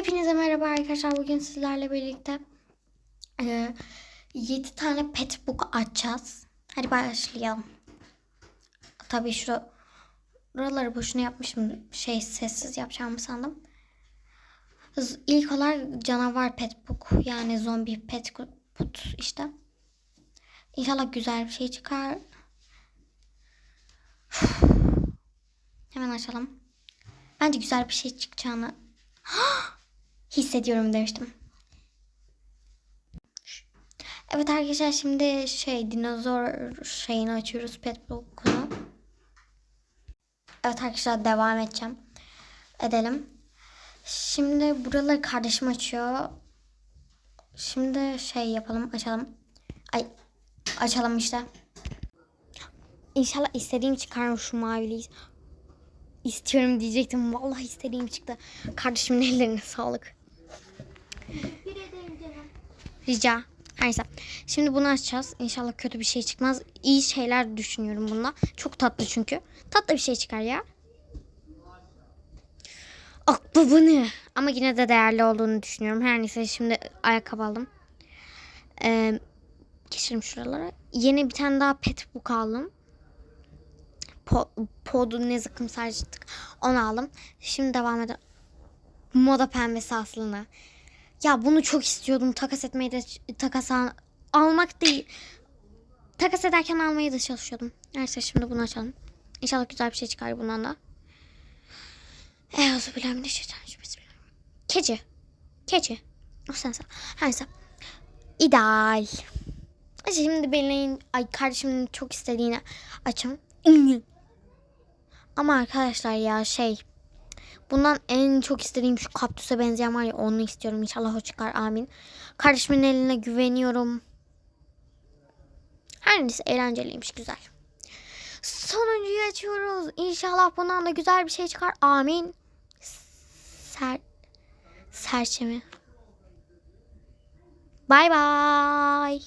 Hepinize merhaba arkadaşlar. Bugün sizlerle birlikte e, 7 tane pet book açacağız. Hadi başlayalım. Tabii şu buraları boşuna yapmışım. Şey sessiz yapacağımı sandım. İlk olarak canavar pet book. Yani zombi pet book işte. İnşallah güzel bir şey çıkar. Hemen açalım. Bence güzel bir şey çıkacağını hissediyorum demiştim. Evet arkadaşlar şimdi şey dinozor şeyini açıyoruz pet book'unu. Evet arkadaşlar devam edeceğim. Edelim. Şimdi buraları kardeşim açıyor. Şimdi şey yapalım açalım. Ay açalım işte. İnşallah istediğim çıkar şu maviliği. İstiyorum diyecektim. Vallahi istediğim çıktı. Kardeşimin ellerine sağlık. Rica. Neyse. Şimdi bunu açacağız. İnşallah kötü bir şey çıkmaz. İyi şeyler düşünüyorum bunda. Çok tatlı çünkü. Tatlı bir şey çıkar ya. Bu ne? Ama yine de değerli olduğunu düşünüyorum. Her neyse şimdi ayakkabı aldım. Ee, geçelim şuralara. Yeni bir tane daha pet book aldım. Po, podu ne zıkkım sarcıktık. Onu aldım. Şimdi devam edelim. Moda pembesi aslında. Ya bunu çok istiyordum. Takas etmeyi de takas al- almak değil. Takas ederken almayı da çalışıyordum. Neyse şimdi bunu açalım. İnşallah güzel bir şey çıkar bundan da. Euzubillahimineşşeytanirracim. Keçi. Keçi. O sensin. Neyse. İdeal. Şimdi benim ay kardeşimin çok istediğini açım. Ama arkadaşlar ya şey bundan en çok istediğim şu kaktüse benzeyen var ya onu istiyorum. İnşallah o çıkar amin. Kardeşimin eline güveniyorum. Her neyse eğlenceliymiş güzel. Sonuncuyu açıyoruz. İnşallah bundan da güzel bir şey çıkar. Amin. Ser serçe mi? Bay bay.